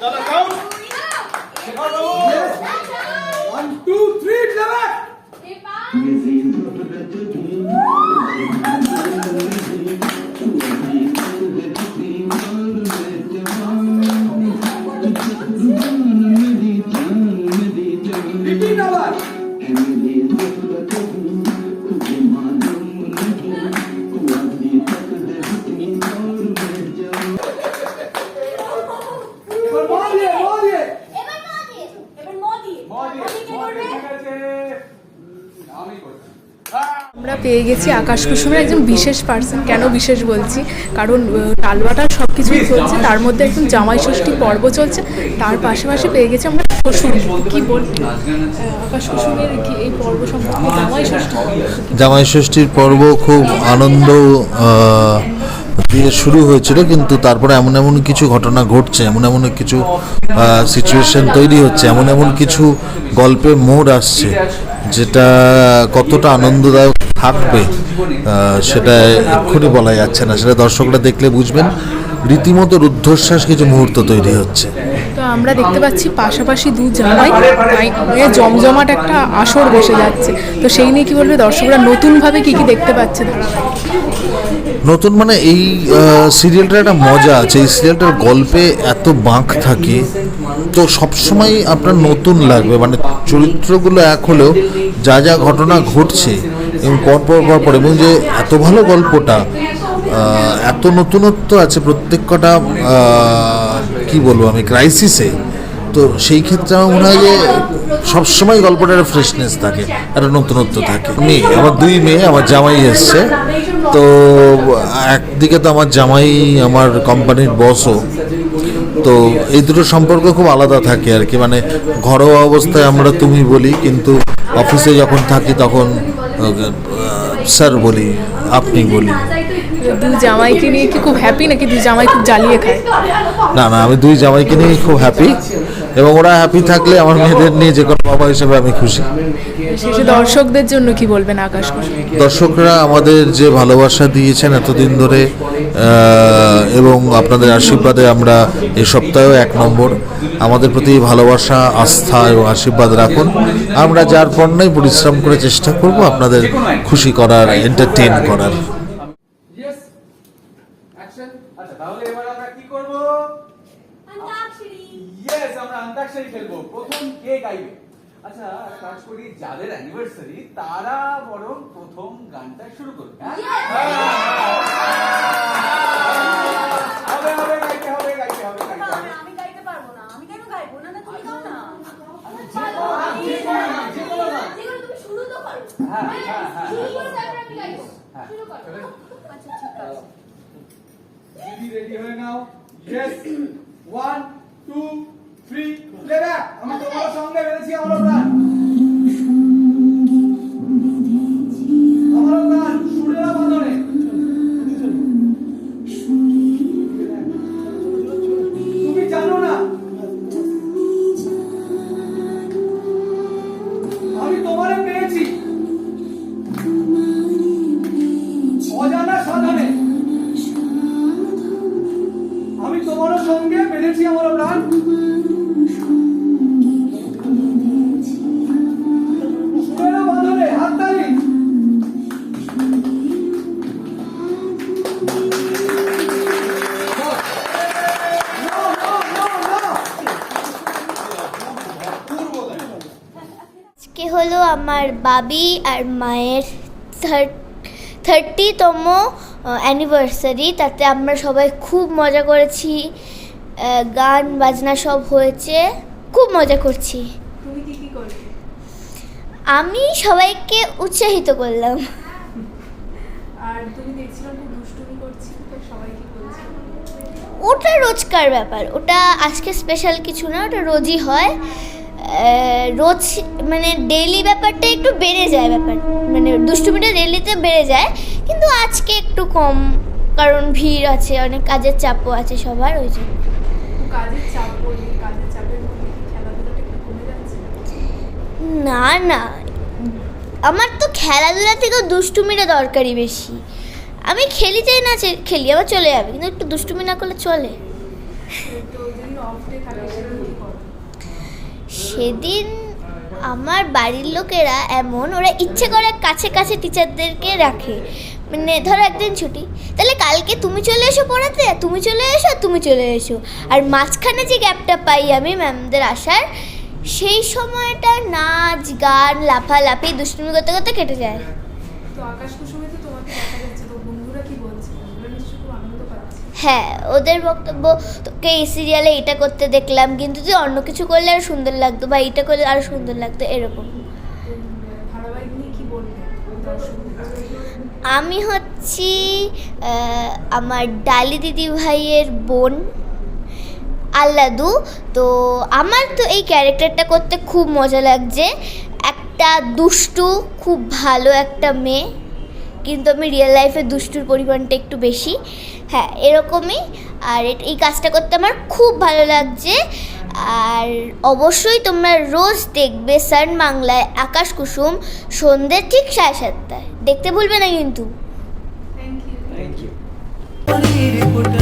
Chalo count. Yes. One, two, three, eleven. আমরা পেয়ে গেছি আকাশ কুসুমের একজন বিশেষ পার্সন কেন বিশেষ বলছি? কারণ টালবাটা সব কিছুই চলছে, তার মধ্যে একদম জামাই ষষ্ঠী পর্ব চলছে, তার পাশাপাশি পেয়ে গেছি আমরা পর্ব জামাই ষষ্ঠীর পর্ব খুব আনন্দ দিয়ে শুরু হয়েছিল, কিন্তু তারপরে এমন এমন কিছু ঘটনা ঘটছে, এমন এমন কিছু সিচুয়েশন তৈরি হচ্ছে, এমন এমন কিছু গল্পে মোড় আসছে। যেটা কতটা আনন্দদায়ক থাকবে সেটা এক্ষুনি বলা যাচ্ছে না। সেটা দর্শকরা দেখলে বুঝবেন। রীতিমতো রুদ্ধশ্বাস কিছু মুহূর্ত তৈরি হচ্ছে। তো আমরা দেখতে পাচ্ছি পাশাপাশি দু জামাই জমজমাট একটা আসর বসে যাচ্ছে। তো সেই নিয়ে কি বলবে? দর্শকরা নতুনভাবে কি কি দেখতে পাচ্ছে? নতুন মানে এই সিরিয়ালটার একটা মজা আছে। এই সিরিয়ালটার গল্পে এত বাঁক থাকে, তো সবসময় আপনার নতুন লাগবে। মানে চরিত্রগুলো এক হলেও যা যা ঘটনা ঘটছে, এবং পরপর পরপর, এবং যে এত ভালো গল্পটা এত নতুনত্ব আছে প্রত্যেক কটা কি বলব, আমি ক্রাইসিসে তো সেই ক্ষেত্রে আমার মনে হয় যে সবসময় গল্পটার ফ্রেশনেস থাকে, একটা নতুনত্ব থাকে। মেয়ে আমার দুই মেয়ে, আমার জামাই এসছে। তো একদিকে তো আমার জামাই আমার কোম্পানির বসও তো এই দুটো সম্পর্ক খুব আলাদা থাকে আর কি। মানে ঘরোয়া অবস্থায় আমরা তুমি বলি, কিন্তু অফিসে যখন থাকি তখন স্যার বলি, আপনি বলি। দু জামাইকে নিয়ে কি খুব হ্যাপি নাকি দু জামাই খুব জ্বালিয়ে খায়? না না আমি দুই জামাইকে নিয়ে খুব হ্যাপি এবং ওরা হ্যাপি থাকলে আমার মেয়েদের নিয়ে যে কোনো বাবা হিসেবে আমি খুশি। শেষে দর্শকদের জন্য কি বলবেন আকাশ দর্শকরা আমাদের যে ভালোবাসা দিয়েছেন এতদিন ধরে এবং আপনাদের আশীর্বাদে আমরা এই সপ্তাহেও এক নম্বর। আমাদের প্রতি ভালোবাসা আস্থা এবং আশীর্বাদ রাখুন। আমরা যার পণ্যই পরিশ্রম করে চেষ্টা করব আপনাদের খুশি করার এন্টারটেন করার। প্রথম কে গাইবে? আচ্ছা কাজ করি যাদের অ্যানিভার্সারি তারা বরং প্রথম গানটা শুরু করবে হ্যাঁ? হবে হবে হবে না আমি হ্যাঁ হ্যাঁ হ্যাঁ, হ্যাঁ, হ্যাঁ। রেডি হয়ে। নাও। ইয়েস 1 ফ্রি প্লে ব্যাক আমরা সঙ্গে বেড়েছি আমরা প্রায় হলো আমার বাবি আর মায়ের থার্টিতম অ্যানিভার্সারি তাতে আমরা সবাই খুব মজা করেছি। গান বাজনা সব হয়েছে। খুব মজা করছি। আমি সবাইকে উৎসাহিত করলাম। আর তুমি দেখছিলাম দুষ্টুমি ওটা রোজকার ব্যাপার। ওটা আজকে স্পেশাল কিছু না ওটা রোজই হয়। রোজ মানে ডেইলি ব্যাপারটা একটু বেড়ে যায় ব্যাপার মানে দুষ্টুমিটা ডেইলিতে বেড়ে যায় কিন্তু আজকে একটু কম কারণ ভিড় আছে অনেক কাজের চাপও আছে সবার ওই জন্য। না না। আমার তো খেলাধুলা থেকেও দুষ্টুমিটা দরকারি বেশি। আমি খেলি চাই না খেলি আবার চলে যাবে কিন্তু একটু দুষ্টুমি না করলে চলে তো যেদিন অফ ডে থাকে সেদিন আমার বাড়ির লোকেরা এমন, ওরা ইচ্ছে করে কাছে কাছে টিচারদেরকে রাখে। মানে ধরো একদিন ছুটি, তাহলে কালকে তুমি চলে এসো পড়াতে, তুমি চলে এসো তুমি চলে এসো। আর মাঝখানে যে গ্যাপটা পাই আমি ম্যামদের আসার, সেই সময়টা নাচ, গান, লাফালাফি, দুষ্টুমি করতে করতে কেটে যায়। হ্যাঁ ওদের বক্তব্য তোকে এই সিরিয়ালে এটা করতে দেখলাম কিন্তু তুই অন্য কিছু করলে আরও সুন্দর লাগতো বা এটা করলে আরও সুন্দর লাগতো এরকম। আমি হচ্ছি আমার ডালি দিদি ভাইয়ের বোন আল্লাদু। তো আমার তো এই ক্যারেক্টারটা করতে খুব মজা লাগছে। একটা দুষ্টু খুব ভালো একটা মেয়ে। কিন্তু আমি রিয়েল লাইফে দুষ্টুর পরিমাণটা একটু বেশি। হ্যাঁ এরকমই। আর এই কাজটা করতে আমার খুব ভালো লাগছে। আর অবশ্যই তোমরা রোজ দেখবে সান বাংলায় আকাশ কুসুম সন্ধ্যে ঠিক সাড়ে সাতটায়। দেখতে ভুলবে না কিন্তু। Thank you thank you reporter